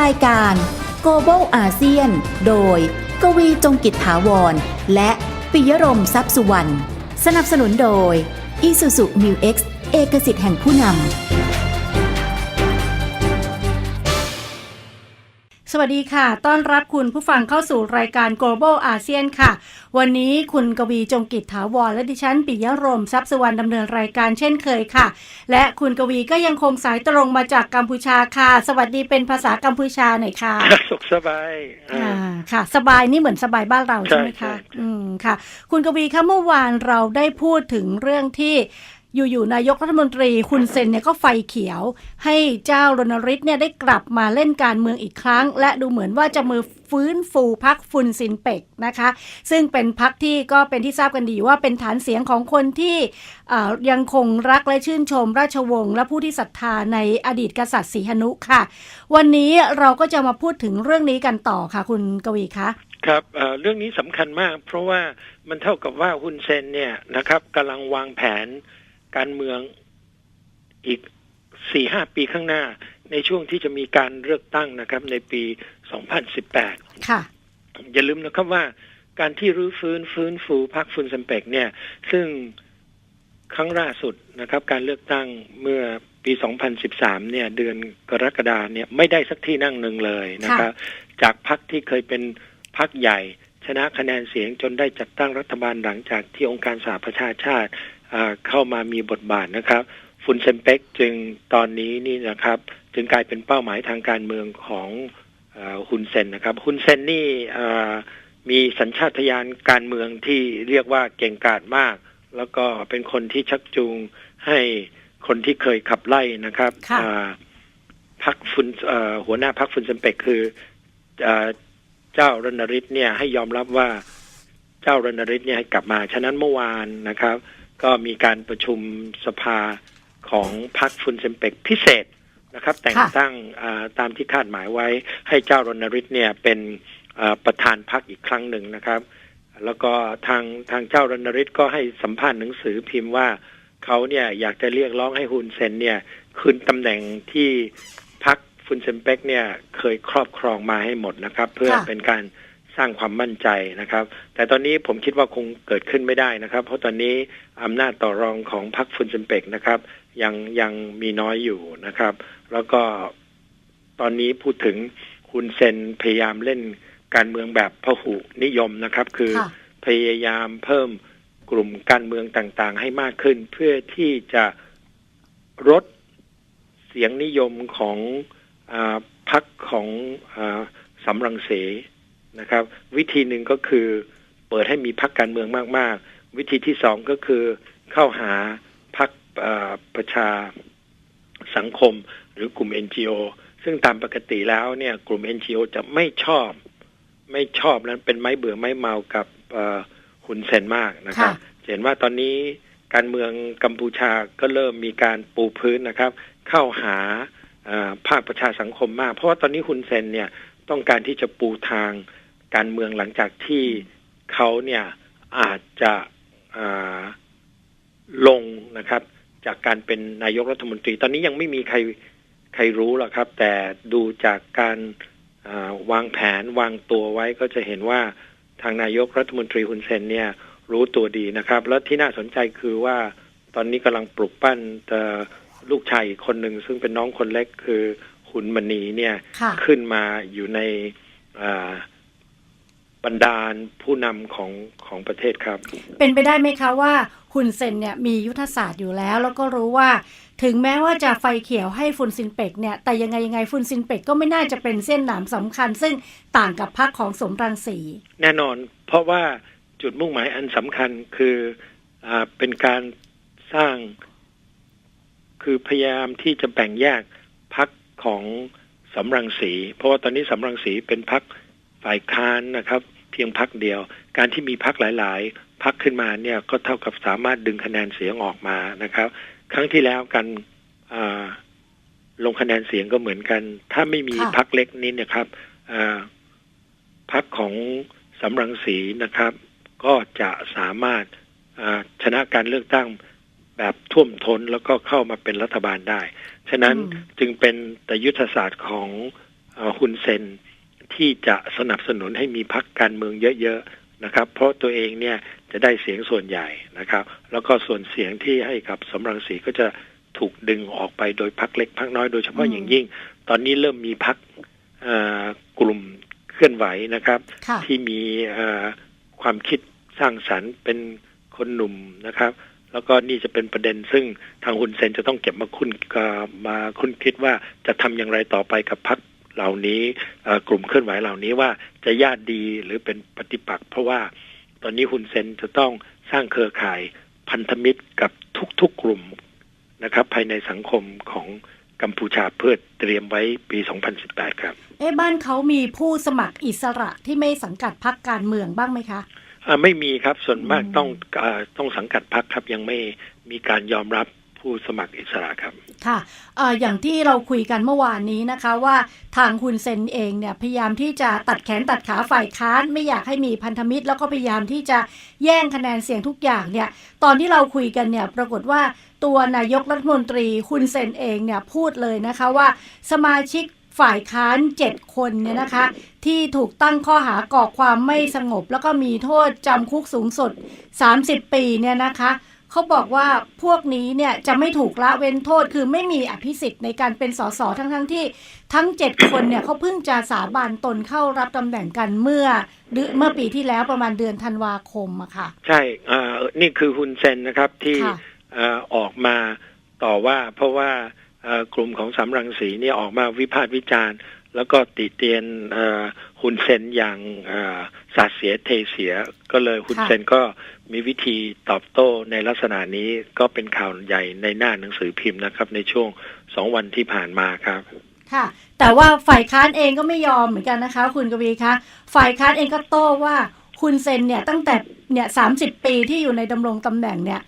รายการ Global ASEAN โดย กวีจงกิจถาวร และปิยรมทรัพย์สุวรรณ สนับสนุนโดย Isuzu New X เอกสิทธิ์แห่งผู้นำ สวัสดีค่ะ ต้อนรับคุณผู้ฟังเข้าสู่รายการ Global ASEAN ค่ะ วันนี้คุณกวีจงกิจถาวรและดิฉันปิยะรมทรัพย์สุวรรณดำเนินรายการเช่นเคยค่ะ และคุณกวีก็ยังคงสายตรงมาจากกัมพูชาค่ะ สวัสดีเป็นภาษากัมพูชาหน่อยค่ะ สุขสบายอ่าค่ะ สบายนี่เหมือนสบายบ้านเราใช่ไหมใช่คะใช่อืมค่ะ คุณกวีคะเมื่อวานเราได้พูดถึงเรื่องที่ อยู่ๆนายกรัฐมนตรีคุณเซนเนี่ยก็ไฟเขียว ให้เจ้ารณฤทธิ์เนี่ยได้กลับมาเล่นการเมืองอีกครั้ง และดูเหมือนว่าจะมือฟื้นฟูพักฟุนซินเปกนะคะ ซึ่งเป็นพักที่ก็เป็นที่ทราบกันดีว่าเป็นฐานเสียงของคนที่ยังคงรักและชื่นชมราชวงศ์และผู้ที่ศรัทธาในอดีตกษัตริย์ศรีหนุค่ะ วันนี้เราก็จะมาพูดถึงเรื่องนี้กันต่อค่ะ คุณกวีคะครับเอ่อเรื่องนี้สำคัญมาก เพราะว่ามันเท่ากับว่าฮุนเซนเนี่ยนะครับกำลังวางแผน การเมืองอีกสี่ห้าปีข้างหน้า ในช่วงที่จะมีการเลือกตั้งนะครับ ในปี2018ค่ะ อย่าลืมนะครับว่า การที่รื้อฟื้นฟื้นฟูพรรคฟุนเซมเปกเนี่ย ซึ่งครั้งล่าสุดนะครับ การเลือกตั้งเมื่อปี 2013 เนี่ย เดือนกรกฎาเนี่ยไม่ได้สักที่นั่งหนึ่งเลยนะครับ จากพรรคที่เคยเป็นพรรคใหญ่ ชนะคะแนนเสียงจนได้จัดตั้งรัฐบาลหลังจากที่องค์การสหประชาชาติอ่า เข้ามามีบทบาทนะครับฟุนเซมเปกจึงตอนนี้นี่นะครับ จึงกลายเป็นเป้าหมายทางการเมืองของอาฮุนเซนนะครับฮุนเซนนี่อ่ามีสัญชาตญาณการเมืองที่เรียกว่าเก่งกาจมาก แล้วก็เป็นคนที่ชักจูงให้คนที่เคยขับไล่นะครับค่ะอ่าพรรคฟุนเอ่อหัวหน้าพรรคฟุนเซมเปกคืออ่าเจ้ารณฤทธิ์เนี่ยให้ยอมรับว่าเจ้ารณฤทธิ์เนี่ยให้กลับมา ฉะนั้นเมื่อวานนะครับ ก็มีการประชุมสภาของพรรคฟุนเซมเปกพิเศษนะครับ แต่งค่ะตั้งอ่าตามที่คาดหมายไว้ให้เจ้ารณฤทธิ์เนี่ยเป็นอ่าประธานพรรคอีกครั้งหนึ่งนะครับ แล้วก็ทางทางเจ้ารณฤทธิ์ก็ให้สัมภาษณ์หนังสือพิมพ์ว่าเขาเนี่ยอยากจะเรียกร้องให้ฮุนเซนเนี่ยคืนตำแหน่งที่พรรคฟุนเซมเปกเนี่ยเคยครอบครองมาให้หมดนะครับ เพื่อค่ะเป็นการ สร้างความมั่นใจนะครับ แต่ตอนนี้ผมคิดว่าคงเกิดขึ้นไม่ได้นะครับ เพราะตอนนี้อำนาจต่อรองของพรรคฟุนเซมเปกนะครับ ยังยังมีน้อยอยู่นะครับ แล้วก็ตอนนี้พูดถึงฮุนเซนพยายามเล่นการเมืองแบบพหุนิยมนะครับ คือค่ะพยายามเพิ่มกลุ่มการเมืองต่างๆ ให้มากขึ้น เพื่อที่จะลดเสียงนิยมของอาพรรคของอาสำรังเส นะครับ วิธีหนึ่งก็คือเปิดให้มีพรรคการเมืองมาก ๆ วิธีที่สองก็คือเข้าหาพรรคอ่าประชาสังคมหรือกลุ่ม NGO ซึ่งตามปกติแล้วเนี่ยกลุ่ม NGO จะไม่ชอบ ไม่ชอบนั้นเป็นไม้เบื่อไม้เมากับเอ่อฮุนเซนมากนะครับค่ะเห็นว่าตอนนี้การเมืองกัมพูชาก็เริ่มมีการปูพื้นนะครับ เข้าหาเอ่อภาคประชาสังคมมาก เพราะว่าตอนนี้ฮุนเซนเนี่ยต้องการที่จะปูทาง การเมืองหลังจากที่เขาเนี่ยอาจจะอ่าลงนะครับ จากการเป็นนายกรัฐมนตรี ตอนนี้ยังไม่มีใครใครรู้หรอกครับ แต่ดูจากการอ่าวางแผนวางตัวไว้ก็จะเห็นว่าทางนายกรัฐมนตรีฮุนเซนเนี่ยรู้ตัวดีนะครับ แล้วที่น่าสนใจคือว่าตอนนี้กำลังปลุกปั้นเอ่อลูกชายอีกคนหนึ่งซึ่งเป็นน้องคนเล็กคือหุนมณีเนี่ยค่ะขึ้นมาอยู่ในอ่า บรรดาลผู้นำของของประเทศครับ เป็นไปได้ไหมคะว่าฮุนเซนเนี่ยมียุทธศาสตร์อยู่แล้ว แล้วก็รู้ว่า ถึงแม้ว่าจะไฟเขียวให้ฟุนซินเปกเนี่ยแต่ยังไงยังไงฟุนซินเปกก็ไม่น่าจะเป็นเส้นหนามสำคัญ ซึ่งต่างกับพรรคของสมรังสีแน่นอน เพราะว่าจุดมุ่งหมายอันสำคัญคืออาเป็นการสร้าง คือพยายามที่จะแบ่งแยกพักของสำรังสี เพราะว่าตอนนี้สำรังสีเป็นพักฝ่ายค้านนะครับ เพียงพักเดียว การที่มีพักหลาย ๆ พักขึ้นมาเนี่ยก็เท่ากับสามารถดึงคะแนนเสียงออกมานะครับ ครั้งที่แล้วกันอ่าลงคะแนนเสียงก็เหมือนกัน ถ้าไม่มีค่ะพักเล็กนี้นะครับอ่าพักของสำรังสีนะครับ ก็จะสามารถอ่าชนะการเลือกตั้งแบบท่วมท้นแล้วก็เข้ามาเป็นรัฐบาลได้ ฉะนั้นอืมจึงเป็นแต่ยุทธศาสตร์ของออ่อฮุนเซน ที่จะสนับสนุนให้มีพรรคการเมืองเยอะๆนะครับ เพราะตัวเองเนี่ยจะได้เสียงส่วนใหญ่นะครับ แล้วก็ส่วนเสียงที่ให้กับสมรังสีก็จะถูกดึงออกไปโดยพรรคเล็กพรรคน้อยโดยเฉพาะอืมอย่างยิ่ง ตอนนี้เริ่มมีพรรคเอ่อกลุ่มเคลื่อนไหวนะครับค่ะที่มีเอ่อความคิดสร้างสรรค์เป็นคนหนุ่มนะครับ แล้วก็นี่จะเป็นประเด็นซึ่งทางฮุนเซนจะต้องเก็บมาคุ้นกับมาคุ้นคิดว่าจะทำอย่างไรต่อไปกับพรรค เหล่านี้เอ่อกลุ่มเคลื่อนไหวเหล่านี้ว่าจะญาติดีหรือเป็นปฏิปักษ์เพราะว่าตอนนี้ฮุนเซนจะต้องสร้างเครือข่ายพันธมิตรกับทุกๆกลุ่มนะครับ ภายในสังคมของกัมพูชาเพื่อเตรียมไว้ปี 2018 ครับ เอ๊ะบ้านเขามีผู้สมัครอิสระที่ไม่สังกัดพรรคการเมืองบ้างไหมคะอ่าไม่มีครับส่วนมากอืมต้องอาต้องสังกัดพรรคครับยังไม่มีการยอมรับ ผู้สมัครอิสระครับ ค่ะอ่อย่างที่เราคุยกันเมื่อวานนี้นะคะว่าทางคุณเซนเองเนี่ยพยายามที่จะตัดแขนตัดขาฝ่ายค้าน ไม่อยากให้มีพันธมิตร แล้วก็พยายามที่จะแย่งคะแนนเสียงทุกอย่างเนี่ย ตอนที่เราคุยกันเนี่ยปรากฏว่าตัวนายกรัฐมนตรีคุณเซนเองเนี่ยพูดเลยนะคะว่าสมาชิกฝ่ายค้านเจ็ดคนเนี่ยนะคะ ที่ถูกตั้งข้อหาก่อความไม่สงบ แล้วก็มีโทษจำคุกสูงสุด 30 ปีเนี่ยนะคะ เขาบอกว่าพวกนี้เนี่ยจะไม่ถูกละเว้นโทษคือไม่มีอภิสิทธิ์ในการเป็นสสทั้งทั้งๆที่ทั้ง 7 คนเนี่ยเขาเพิ่งจะสาบานตนเข้ารับตำแหน่งกันเมื่อเดือนเมื่อปีที่แล้วประมาณเดือนธันวาคมอะค่ะ ใช่อ่านี่คือฮุนเซนนะครับที่ค่ะเอ่อออกมาต่อว่าเพราะว่าเอ่อกลุ่มของสำรังสีเนี่ยออกมาวิพากษ์วิจารณ์ แล้วก็ติเตียนเอ่อ ฮุนเซนอย่างเอ่อสาดเสียเทเสีย ก็เลยฮุนเซนก็มีวิธีตอบโต้ในลักษณะนี้ก็เป็นข่าวใหญ่ในหน้าหนังสือพิมพ์นะครับ ในช่วงสองวันที่ผ่านมาครับ ค่ะ แต่ว่าฝ่ายค้านเองก็ไม่ยอมเหมือนกันนะคะ คุณกวีคะฝ่ายค้านเองก็โต้ว่าคุณเซนเนี่ยตั้งแต่เนี่ยสาปีที่อยู่ในดำรงตำแหน่งเนี่ย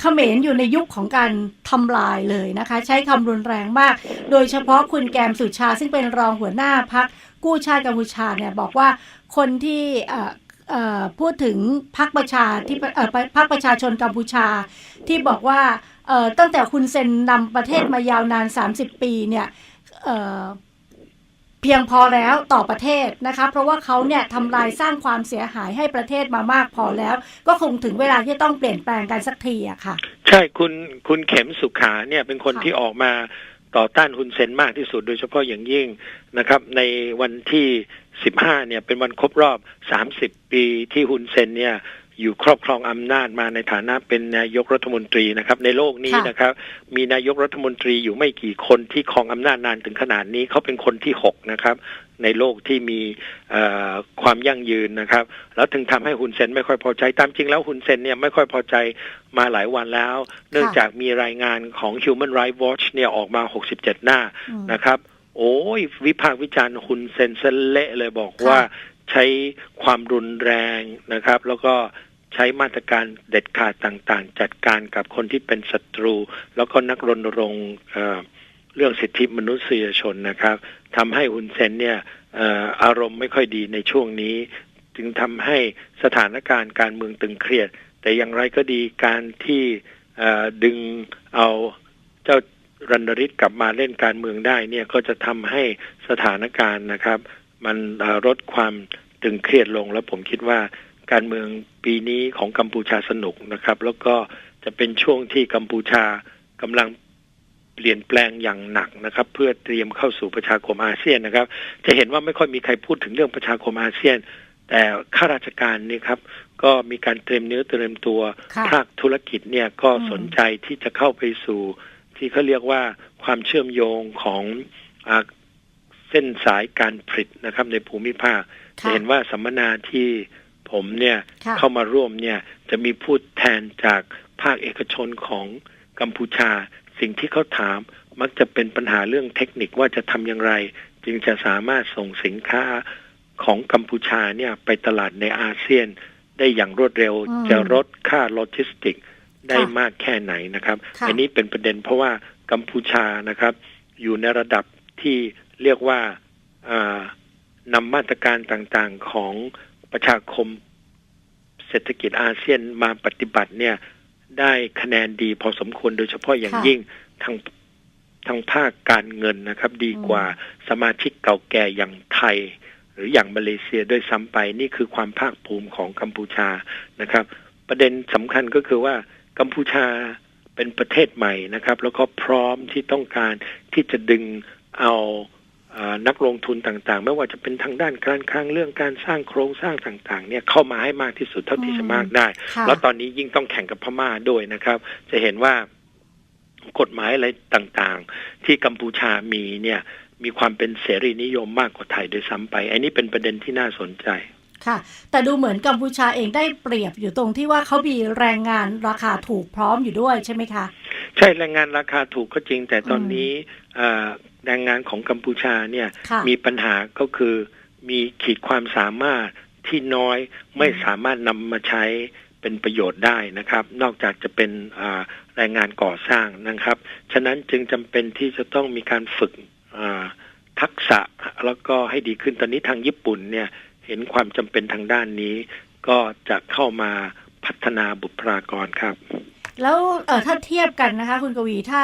เขมรอยู่ในยุคของการทำลายเลยนะคะ ใช้คำรุนแรงมาก โดยเฉพาะคุณแกมสุชา ซึ่งเป็นรองหัวหน้าพักกู้ชาติกัมพูชาเนี่ยบอกว่าคนที่พูดถึงพักประชาที่พักประชาชนกัมพูชา ที่บอกว่าตั้งแต่คุณเซนนำประเทศมายาวนาน 30 ปีเนี่ย เพียงพอแล้วต่อประเทศนะคะเพราะว่าเขาเนี่ยทำลายสร้างความเสียหายให้ประเทศมามากพอแล้ว ก็คงถึงเวลาที่ต้องเปลี่ยนแปลงกันสักทีอะค่ะ ใช่คุณคุณเข็มสุขาเนี่ยเป็นคนคที่ออกมาต่อต้านฮุนเซนมากที่สุดโดยเฉพาะอย่างยิ่งนะครับ ในวันที่ 15 เนี่ยเป็นวันครบรอบ 30 ปีที่ฮุนเซนเนี่ย อยู่ครอบครองอำนาจมาในฐานะเป็นนายกรัฐมนตรีนะครับ ในโลกนี้ค่ะนะครับ มีนายกรัฐมนตรีอยู่ไม่กี่คนที่ครองอำนาจนานถึงขนาดนี้เขาเป็นคนที่6นะครับในโลกที่มีเอ่อความยั่งยืนนะครับ แล้วถึงทำให้ฮุนเซนไม่ค่อยพอใจ ตามจริงแล้วฮุนเซนเนี่ยไม่ค่อยพอใจมาหลายวันแล้ว เนื่องจากมีรายงานของ Human Rights Watch เนี่ยออกมา 67 หน้าอืมนะครับ โอ้ย วิพากษ์วิจารณ์ฮุนเซนเซนเละเลยบอกค่ะว่า ใช้ความรุนแรงนะครับ แล้วก็ใช้มาตรการเด็ดขาดต่างๆ จัดการกับคนที่เป็นศัตรู แล้วก็นักรณรงค์เรื่องสิทธิมนุษยชนนะครับทำให้ฮุนเซนเนี่ยอารมณ์ไม่ค่อยดีในช่วงนี้ จึงทำให้สถานการณ์การเมืองตึงเครียด แต่อย่างไรก็ดีการที่ดึงเอาเจ้ารันดริศกลับมาเล่นการเมืองได้เนี่ยก็จะทำให้สถานการณ์นะครับ มันเอ่อลดความตึงเครียดลง แล้วผมคิดว่าการเมืองปีนี้ของกัมพูชาสนุกนะครับ แล้วก็จะเป็นช่วงที่กัมพูชากำลังเปลี่ยนแปลงอย่างหนักนะครับ เพื่อเตรียมเข้าสู่ประชาคมอาเซียนนะครับ จะเห็นว่าไม่ค่อยมีใครพูดถึงเรื่องประชาคมอาเซียน แต่ข้าราชการนี่ครับ ก็มีการเตรียมเนื้อเตรียมตัวค่ะภาคธุรกิจเนี่ยก็อืมสนใจที่จะเข้าไปสู่ ที่เขาเรียกว่าความเชื่อมโยงของอาเส้นสายการผลิตนะครับในภูมิภาคจะค่ะเห็นว่าสัมมนาที่ผมเนี่ยค่ะเข้ามาร่วมเนี่ยจะมีพูดแทนจากภาคเอกชนของกัมพูชา สิ่งที่เขาถามมักจะเป็นปัญหาเรื่องเทคนิคว่าจะทำอย่างไร จึงจะสามารถส่งสินค้าของกัมพูชาเนี่ยไปตลาดในอาเซียน ได้อย่างรวดเร็วอืมจะลดค่าโลจิสติกได้ค่ะมากแค่ไหนนะครับค่ะอันนี้เป็นประเด็นเพราะว่ากัมพูชานะครับ อยู่ในระดับที่ เรียกว่าอ่านำมาตรการต่างๆของประชาคมเศรษฐกิจอาเซียนมาปฏิบัติเนี่ยได้คะแนนดีพอสมควรโดยเฉพาะอย่างค่ะยิ่งทางทางภาคการเงินนะครับ ดีกว่าสมาชิกเก่าแก่อย่างไทย หรืออย่างมาเลเซียด้วยซ้ำไปนี่คือความภาคภูมิของกัมพูชานะครับ ประเด็นสำคัญก็คือว่ากัมพูชาเป็นประเทศใหม่นะครับ แล้วก็พร้อมที่ต้องการที่จะดึงเอาเอ่อ นักลงทุนต่างๆ ไม่ว่าจะเป็นทางด้านการคลังเรื่องการสร้างโครงสร้างต่างๆ เนี่ยเข้ามาให้มากที่สุดเท่าที่จะมากได้ค่ะแล้วตอนนี้ยิ่งต้องแข่งกับพม่าด้วยนะครับ จะเห็นว่ากฎหมายอะไรต่างๆ ที่กัมพูชามีเนี่ยมีความเป็นเสรีนิยมมากกว่าไทยโดวยซ้ำไป อันนี้เป็นประเด็นที่น่าสนใจค่ะ แต่ดูเหมือนกัมพูชาเองได้เปรียบอยู่ตรงที่ว่าเขามีแรงงานราคาถูกพร้อมอยู่ด้วยใช่ไหมคะ ใช่แรงงานราคาถูกก็จริง แต่ตอนนี้เอ่อ แรงงานของกัมพูชาเนี่ยค่ะมีปัญหาก็คือมีขีดความสามารถที่น้อยไม่สามารถนำมาใช้เป็นประโยชน์ได้นะครับ นอกจากจะเป็นอ่าแรงงานก่อสร้างนะครับ ฉะนั้นจึงจำเป็นที่จะต้องมีการฝึกอ่าทักษะแล้วก็ให้ดีขึ้นตอนนี้ทางญี่ปุ่นเนี่ยเห็นความจำเป็นทางด้านนี้ ก็จะเข้ามาพัฒนาบุคลากรครับแล้วเออถ้าเทียบกันนะคะ คุณกวีถ้า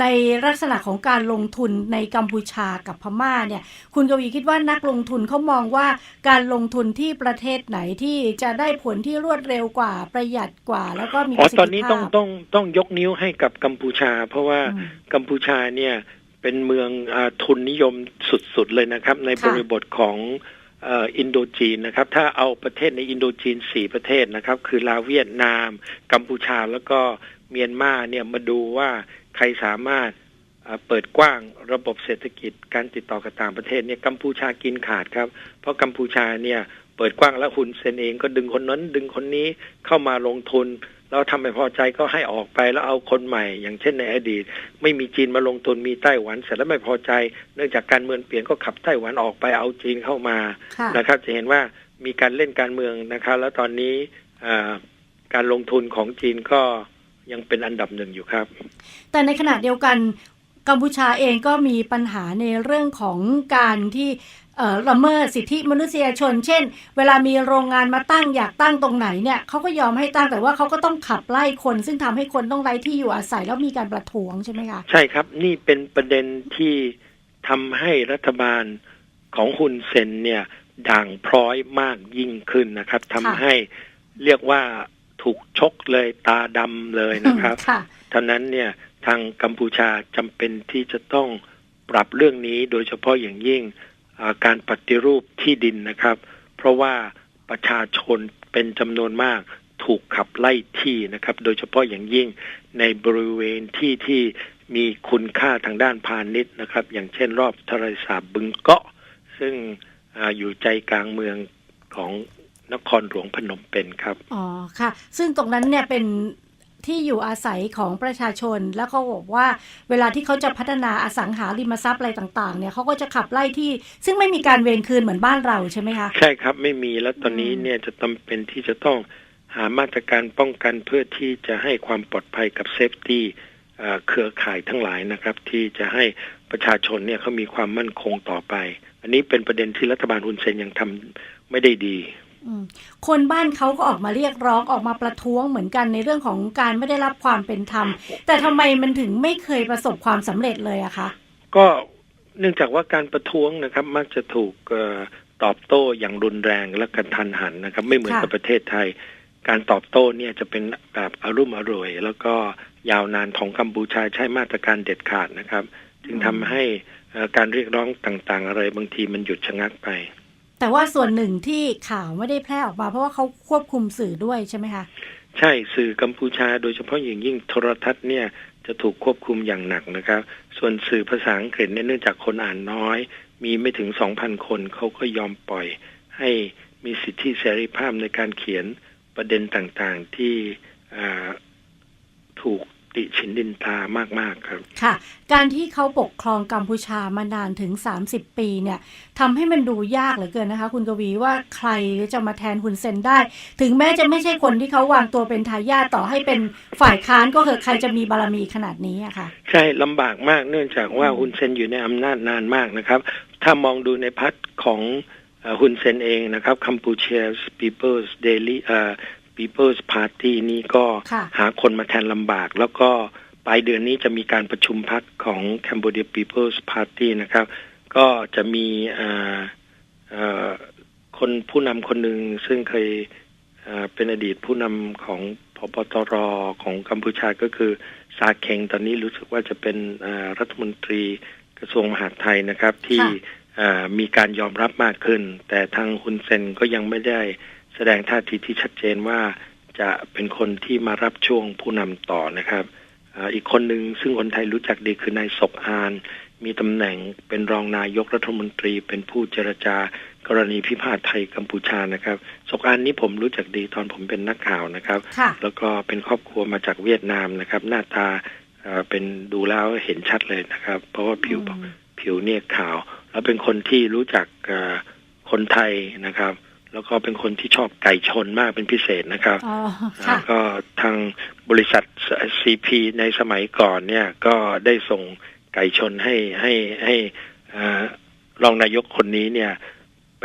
ในลักษณะของการลงทุนในกัมพูชากับพม่าเนี่ยคุณกวีคิดว่านักลงทุนเขามองว่าการลงทุนที่ประเทศไหนที่จะได้ผลที่รวดเร็วกว่าประหยัดกว่า แล้วก็มีประสิทธิภาพตอนนี้ต้องต้องต้องยกนิ้วให้กับกัมพูชา เพราะว่ากัมพูชาเนี่ยเป็นเมืองอทุนนิยมสุดๆเลยนะครับ ในบริบทของออินโดจีนนะครับ ถ้าเอาประเทศในอินโดจีนสี่ประเทศนะครับ คือลาวเวียดนาม กัมพูชาแล้วก็เมียนมาเนี่ยมาดูว่า ใครสามารถเอ่อเปิดกว้างระบบเศรษฐกิจการติดต่อกับต่างประเทศเนี่ยกัมพูชากินขาดครับ เพราะกัมพูชาเนี่ยเปิดกว้างแล้วหุนเซนเองก็ดึงคนนั้น ดึงคนนี้เข้ามาลงทุนแล้วทำไม่พอใจก็ให้ออกไปแล้วเอาคนใหม่ อย่างเช่นในอดีต ไม่มีจีนมาลงทุนมีไต้หวันเสร็จแล้วไม่พอใจ เนื่องจากการเมืองเปลี่ยนก็ขับไต้หวันออกไปเอาจีนเข้ามาค่ะนะครับ จะเห็นว่ามีการเล่นการเมืองนะครับ แล้วตอนนี้อ่าการลงทุนของจีนก็ ยังเป็นอันดับหนึ่งอยู่ครับ แต่ในขณะเดียวกันกัมพูชาเองก็มีปัญหาในเรื่องของการที่เอ่อละเมิดสิทธิมนุษยชน เช่น เวลามีโรงงานมาตั้งอยากตั้งตรงไหนเนี่ยเขาก็ยอมให้ตั้งแต่ว่าเขาก็ต้องขับไล่คน ซึ่งทำให้คนต้องไร้ที่อยู่อาศัยแล้วมีการประท้วงใช่ไหมคะใช่ครับ นี่เป็นประเด็นที่ทำให้รัฐบาลของฮุนเซนเนี่ยด่างพร้อยมากยิ่งขึ้นนะครับทำให้เรียกว่า ถูกชกเลยตาดำเลยนะครับค่ะท่านั้นเนี่ยทางกัมพูชาจำเป็นที่จะต้องปรับเรื่องนี้โดยเฉพาะอย่างยิ่งอ่าการปฏิรูปที่ดินนะครับ เพราะว่าประชาชนเป็นจำนวนมากถูกขับไล่ที่นะครับ โดยเฉพาะอย่างยิ่งในบริเวณที่ที่มีคุณค่าทางด้านพาณิชย์นะครับ อย่างเช่นรอบทะเลสาบบึงเกาะ ซึ่งอาอยู่ใจกลางเมืองของ นครหลวงพนมเปญครับ อ๋อค่ะ ซึ่งตรงนั้นเนี่ยเป็นที่อยู่อาศัยของประชาชน แล้วเขาบอกว่าเวลาที่เขาจะพัฒนาอสังหาริมทรัพย์อะไรต่าง ๆ เนี่ยเขาก็จะขับไล่ที่ ซึ่งไม่มีการเวรคืนเหมือนบ้านเราใช่ไหมคะ ใช่ครับไม่มีแล้วตอนนี้อืมเนี่ยจะจำเป็นที่จะต้องหามาตรการป้องกันเพื่อที่จะให้ความปลอดภัยกับเซฟตี้เอ่อเครือข่ายทั้งหลายนะครับ ที่จะให้ประชาชนเนี่ยเขามีความมั่นคงต่อไป อันนี้เป็นประเด็นที่รัฐบาลฮุนเซนยังทำไม่ได้ดีอืม คนบ้านเขาก็ออกมาเรียกร้องออกมาประท้วงเหมือนกันในเรื่องของการไม่ได้รับความเป็นธรรม แต่ทำไมมันถึงไม่เคยประสบความสำเร็จเลยอะคะก็เนื่องจากว่าการประท้วงนะครับ มักจะถูกตอบโต้อย่างรุนแรงและกระทันหันนะครับ ไม่เหมือนกับประเทศไทย การตอบโต้เนี่ยจะเป็นแบบอารุ่มอร่วย แล้วก็ยาวนานของกัมพูชาใช้มาตรการเด็ดขาดนะครับ จึงทำให้การเรียกร้องต่างๆ อะไรบางทีมันหยุดชะงักไป แต่ว่าส่วนหนึ่งที่ข่าวไม่ได้แพร่ออกมา เพราะว่าเขาควบคุมสื่อด้วยใช่ไหมคะใช่สื่อกัมพูชา โดยเฉพาะอย่างยิ่งโทรทัศน์เนี่ยจะถูกควบคุมอย่างหนักนะครับ ส่วนสื่อภาษาอังกฤษเนี่ยเนื่องจากคนอ่านน้อย มีไม่ถึงสองพันคนเขาก็ยอมปล่อย ให้มีสิทธิเสรีภาพในการเขียนประเด็นต่างๆที่อ่าถูก ติฉินดินทามาก ๆ ครับ ค่ะ การที่เขาปกครองกัมพูชามานานถึง 30 ปีเนี่ยทำให้มันดูยากเหลือเกินนะคะ คุณกวีว่าใครจะมาแทนคุณเซนได้ ถึงแม้จะไม่ใช่คนที่เขาวางตัวเป็นทายาทต่อให้เป็นฝ่ายค้านก็เถอะใครจะมีบารมีขนาดนี้อะค่ะ ใช่ลำบากมากเนื่องจากว่าอืมฮุนเซนอยู่ในอำนาจนานมากนะครับ ถ้ามองดูในพัฒของเอ่อฮุนเซนเองนะครับคัมพูเชีย People's Daily เอ่อ People's Party นี่ก็ค่ะหาคนมาแทนลำบาก แล้วก็ไปลายเดือนนี้จะมีการประชุมพักของ Cambodia People's Party นะครับ ก็จะมีเอ่อเอ่อคนผู้นำคนหนึ่งซึ่งเคยเอ่อเป็นอดีตผู้นำของพบตรของกัมพูชาก็คือซาเคงตอนนี้รู้สึกว่าจะเป็นเอ่อรัฐมนตรีกระทรวงมหาดไทยนะครับที่ค่ะเอ่อมีการยอมรับมากขึ้น แต่ทางฮุนเซนก็ยังไม่ได้ แสดงท่าทีที่ชัดเจนว่าจะเป็นคนที่มารับช่วงผู้นำต่อนะครับอ่าอีกคนหนึ่งซึ่งคนไทยรู้จักดีคือนายศกอาน มีตำแหน่งเป็นรองนายกรัฐมนตรี เป็นผู้เจรจากรณีพิพาทไทยกัมพูชานะครับศกอานนี้ผมรู้จักดีตอนผมเป็นนักข่าวนะครับค่ะแล้วก็เป็นครอบครัวมาจากเวียดนามนะครับ หน้าตาเอ่อเป็นดูแล้วเห็นชัดเลยนะครับ เพราะว่าผิวอืมผิวเนี่ยขาว แล้วเป็นคนที่รู้จักเอ่อคนไทยนะครับ แล้วก็เป็นคนที่ชอบไก่ชนมากเป็นพิเศษนะครับอ๋อแล้ค่ะวก็ทางบริษัทซีพีในสมัยก่อนเนี่ยก็ได้ส่งไก่ชนให้ให้ให้เอ่อรองนายกคนนี้เนี่ยไป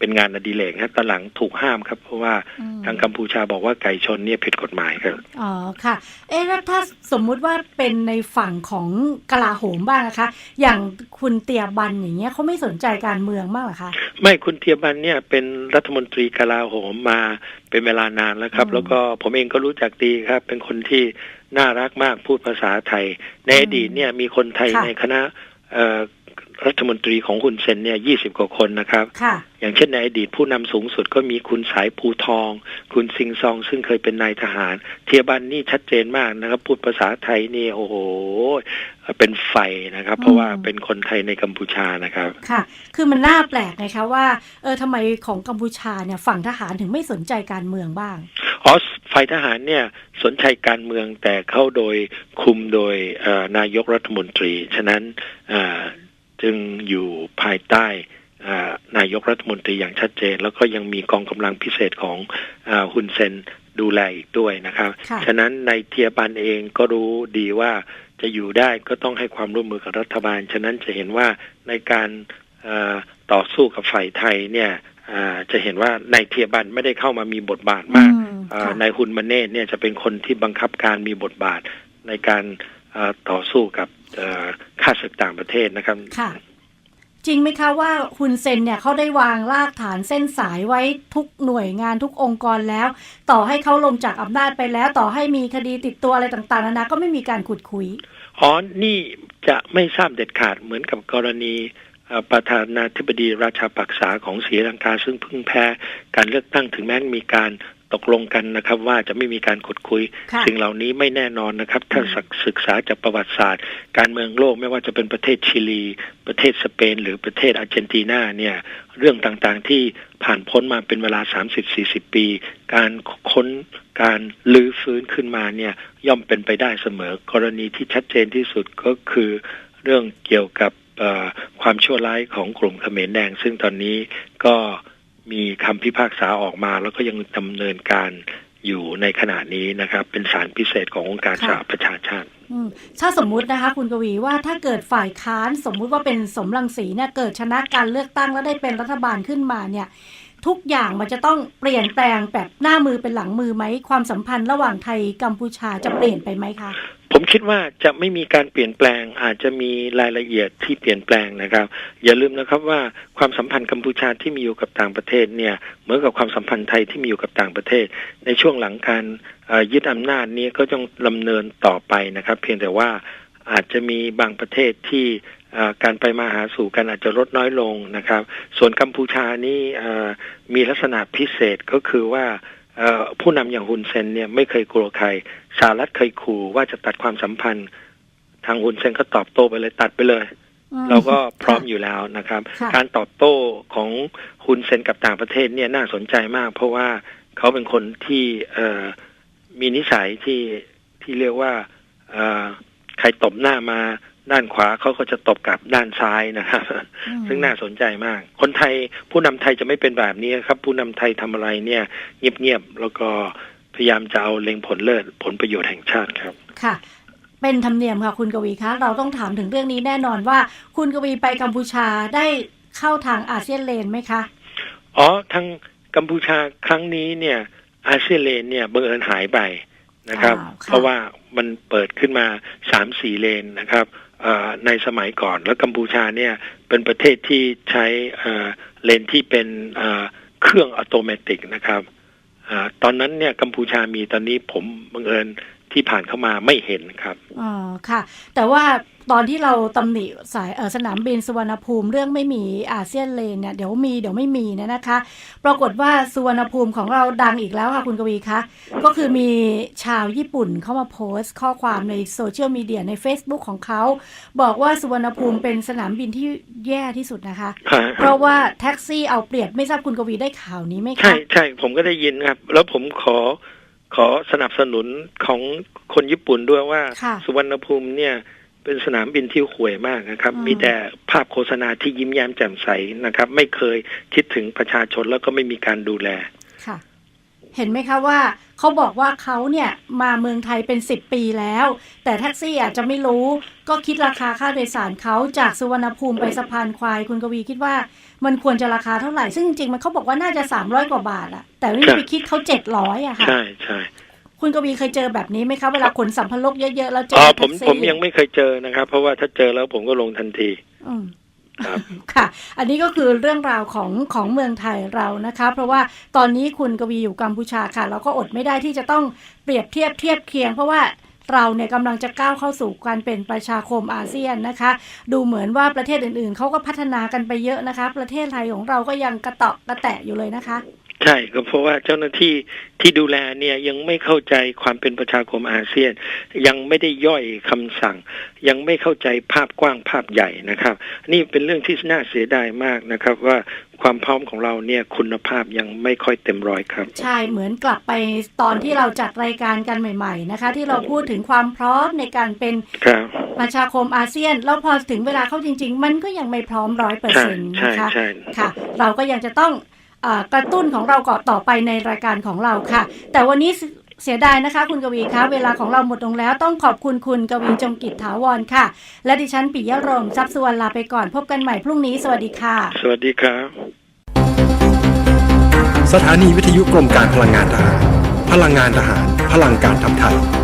เป็นงานอดิเรกนะตอนหลังถูกห้ามครับ เพราะว่าอืมทางกัมพูชาบอกว่าไก่ชนเนี่ยผิดกฎหมายครับ อ๋อค่ะ เอ๊ะแล้วถ้าสมมุติว่าเป็นในฝั่งของกลาโหมบ้างนะคะ อย่างคุณเตียบันอย่างเงี้ยเขาไม่สนใจการเมืองบ้างเหรอคะ ไม่คุณเทียบันเนี่ยเป็นรัฐมนตรีกลาโหมมาเป็นเวลานานแล้วครับอืมแล้วก็ผมเองก็รู้จักดีครับ เป็นคนที่น่ารักมากพูดภาษาไทย ในอดีตเนี่ยมีคนไทยค่ะในคณะเอ่อ รัฐมนตรีของคุณเซนเนี่ยยี่สิบกว่าคนนะครับค่ะอย่างเช่นในอดีตผู้นำสูงสุดก็มีคุณสายภูทอง คุณซิงซอง ซึ่งเคยเป็นนายทหาร เทียบันนี่ชัดเจนมากนะครับ พูดภาษาไทยนี่โอ้โห เป็นไฟนะครับ เพราะว่าอืมเป็นคนไทยในกัมพูชานะครับ ค่ะ คือมันน่าแปลกไงคะว่าเออทำไมของกัมพูชาเนี่ยฝั่งทหารถึงไม่สนใจการเมืองบ้างอ๋อฝ่ายทหารเนี่ยสนใจการเมืองแต่เข้าโดยคุมโดยเอ่อนายกรัฐมนตรี ฉะนั้นเอ่อ จึงอยู่ภายใต้เอ่อนายกรัฐมนตรีอย่างชัดเจน แล้วก็ยังมีกองกำลังพิเศษของเออฮุนเซนดูแลอีกด้วยนะครับค่ะฉะนั้นในเทียบันเองก็รู้ดีว่าจะอยู่ได้ก็ต้องให้ความร่วมมือกับรัฐบาล ฉะนั้นจะเห็นว่าในการเอ่อต่อสู้กับฝ่ายไทยเนี่ยเอ่อจะเห็นว่าในเทียบันไม่ได้เข้ามามีบทบาทมากอืมเอ่อค่ะนายฮุนมาเนตเนี่ยจะเป็นคนที่บังคับการมีบทบาทในการเอ่อต่อสู้กับ เอ่อข้าศึกต่างประเทศนะครับค่ะจริงไหมคะว่าฮุนเซนเนี่ยเขาได้วางรากฐานเส้นสายไว้ทุกหน่วยงานทุกองค์กรแล้ว ต่อให้เขาลงจากอำนาจไปแล้ว ต่อให้มีคดีติดตัวอะไรต่างๆนานาก็ไม่มีการขุดคุยอ๋อนี่จะไม่ทราบเด็ดขาดเหมือนกับกรณีเอ่อประธานาธิบดีราชาปักษาของศรีลังกาซึ่งเพิ่งแพ้การเลือกตั้งถึงแม้มีการ ตกลงกันนะครับ ว่าจะไม่มีการขุดคุยค่ะสิ่งเหล่านี้ไม่แน่นอนนะครับ ถ้าอืมศึกษาจากประวัติศาสตร์ การเมืองโลกไม่ว่าจะเป็นประเทศชิลี ประเทศสเปน หรือประเทศอาร์เจนตินาเนี่ยเรื่องต่างๆที่ผ่านพ้นมาเป็นเวลา 30-40 ปี การค้นการลื้อฟื้นขึ้นมาเนี่ยย่อมเป็นไปได้เสมอ กรณีที่ชัดเจนที่สุดก็คือเรื่องเกี่ยวกับเอ่อความชั่วร้ายของกลุ่มเขมรแดง ซึ่งตอนนี้ก็ มีคำพิพากษาออกมา แล้วก็ยังดำเนินการอยู่ในขณะนี้นะครับ เป็นสารพิเศษขององค์การค่ะสหประชาชาติอืมถ้าสมมุตินะคะ คุณกวีว่าถ้าเกิดฝ่ายค้านสมมุติว่าเป็นสมรังสีเนี่ยเกิดชนะการเลือกตั้งแล้วได้เป็นรัฐบาลขึ้นมาเนี่ย ทุกอย่างมันจะต้องเปลี่ยนแปลงแบบหน้ามือเป็นหลังมือไหมความสัมพันธ์ระหว่างไทยกัมพูชาจะเปลี่ยนไปไหมคะ ผมคิดว่าจะไม่มีการเปลี่ยนแปลงอาจจะมีรายละเอียดที่เปลี่ยนแปลงนะครับ อย่าลืมนะครับว่าความสัมพันธ์กัมพูชาที่มีอยู่กับต่างประเทศเนี่ยเหมือนกับความสัมพันธ์ไทยที่มีอยู่กับต่างประเทศ ในช่วงหลังการยึดอำนาจนี้ก็ต้องดำเนินต่อไปนะครับ เพียงแต่ว่าอาจจะมีบางประเทศที่การไปมาหาสู่กันอาจจะลดน้อยลงนะครับ ส่วนกัมพูชานี่มีลักษณะพิเศษก็คือว่า ผู้นำอย่างฮุนเซนเนี่ยไม่เคยกลัวใครสหรัฐเคยขู่ว่าจะตัดความสัมพันธ์ ทางฮุนเซนก็ตอบโต้ไปเลยตัดไปเลยอืมเราก็พร้อมอยู่แล้วนะครับค่ะการตอบโต้ของฮุนเซนกับต่างประเทศเนี่ยน่าสนใจมาก เพราะว่าเขาเป็นคนที่เอ่อมีนิสัยที่ที่เรียกว่าเอ่อใครตบหน้ามา ด้านขวาเขาก็จะตบกลับด้านซ้ายนะครับอืมซึ่งน่าสนใจมาก คนไทยผู้นำไทยจะไม่เป็นแบบนี้ครับ ผู้นำไทยทำอะไรเนี่ย เงียบๆแล้วก็พยายามจะเอาเล็งผลเลิศผลประโยชน์แห่งชาติครับ ค่ะ เป็นธรรมเนียมค่ะ คุณกวีคะเราต้องถามถึงเรื่องนี้แน่นอนว่า คุณกวีไปกัมพูชาได้เข้าทางอาเซียนเลนไหมคะอ๋อทางกัมพูชาครั้งนี้เนี่ย อาเซียนเลนเนี่ยบังเอิญหายไปนะครับอ่าค่ะเพราะว่ามันเปิดขึ้นมาสามสี่เลนนะครับเอ่อ ในสมัยก่อน แล้วกัมพูชาเนี่ยเป็นประเทศที่ใช้เลนที่เป็นเครื่องอัตโนมัตินะครับอตอนนั้นเนี่ยกัมพูชามีตอนนี้ผมบังเอิญ ที่ผ่านเข้ามาไม่เห็นครับอ๋อค่ะ แต่ว่าตอนที่เราตำหนิสายเออสนามบินสุวรรณภูมิเรื่องไม่มีอาเซียนเลนเนี่ยเดี๋ยวมีเดี๋ยวไม่มีเนี่ยนะคะ ปรากฏว่าสุวรรณภูมิของเราดังอีกแล้วค่ะคุณกวีคะ ก็คือมีชาวญี่ปุ่นเข้ามาโพสต์ ข้อความในโซเชียลมีเดียใน Facebook ของเขา บอกว่าสุวรรณภูมิเป็นสนามบินที่แย่ที่สุดนะคะ เพราะว่าแท็กซี่เอาเปรียบไม่ทราบคุณกวีได้ข่าวนี้ไหมคะใช่ใช่ผมก็ได้ยินครับ แล้วผมขอ ขอสนับสนุนของคนญี่ปุ่นด้วยว่าค่ะสุวรรณภูมิเนี่ยเป็นสนามบินที่ห่วยมากนะครับอืมมีแต่ภาพโฆษณาที่ยิ้มแย้มแจ่มใสนะครับ ไม่เคยคิดถึงประชาชนแล้วก็ไม่มีการดูแลค่ะ เห็นไหมคะว่าเขาบอกว่าเขาเนี่ยมาเมืองไทยเป็นสิบปีแล้ว แต่แท็กซี่อาจจะไม่รู้ก็คิดราคาค่าโดยสารเขาจากสุวรรณภูมิไปสะพานควาย คุณกวีคิดว่า มันควรจะราคาเท่าไหร่ ซึ่งจริงๆมันเขาบอกว่าน่าจะสามร้อยกว่าบาทอะแต่ไม่ครับไปคิดเขาเจ็ดร้อยอะค่ะใช่ใช่คุณกวีเคยเจอแบบนี้ไหมคะเวลาขนสัมภาระเยอะๆแล้วเจออ๋อแท็ผมกซี่ผมยังไม่เคยเจอนะครับ เพราะว่าถ้าเจอแล้วผมก็ลงทันที อืม ครับค่ะ อันนี้ก็คือเรื่องราวของของเมืองไทยเรานะคะ เพราะว่าตอนนี้คุณกวีอยู่กัมพูชาค่ะ เราก็อดไม่ได้ที่จะต้องเปรียบเทียบเทียบเคียง เพราะว่าเราเนี่ยกำลังจะก้าวเข้าสู่การเป็นประชาคมอาเซียนนะคะ ดูเหมือนว่าประเทศอื่นๆเขาก็พัฒนากันไปเยอะนะคะ ประเทศไทยของเราก็ยังกระตอกกระแตะอยู่เลยนะคะ ใช่ก็เพราะว่าเจ้าหน้าที่ที่ดูแลเนี่ยยังไม่เข้าใจความเป็นประชาคมอาเซียน ยังไม่ได้ย่อยคำสั่ง ยังไม่เข้าใจภาพกว้างภาพใหญ่นะครับ นี่เป็นเรื่องที่น่าเสียดายมากนะครับ ว่าความพร้อมของเราเนี่ยคุณภาพยังไม่ค่อยเต็มร้อยครับ ใช่เหมือนกลับไปตอนที่เราจัดรายการกันใหม่ ๆนะคะ ที่เราพูดถึงความพร้อมในการเป็นครับประชาคมอาเซียนแล้วพอถึงเวลาเข้าจริง ๆ มันก็ยังไม่พร้อมร้อยเปอร์ใช่เซ็นต์ใช่นะคะใช่ค่ะ เราก็ยังจะต้องเออ กระตุ้นของเราก่อนต่อไปในรายการของเราค่ะ แต่วันนี้เสเสียดายนะคะ คุณกวีคะเวลาของเราหมดลงแล้วต้องขอบคุณคุณกวีจงกิจถาวรค่ะ และดิฉันปิยะรมทรัพย์สุวรรณลาไปก่อนพบกันใหม่พรุ่งนี้ สวัสดีค่ะ สวัสดีครับ สถานีวิทยุกรมการพลังงานทหาร พลังงานทหาร พลังการทำไทย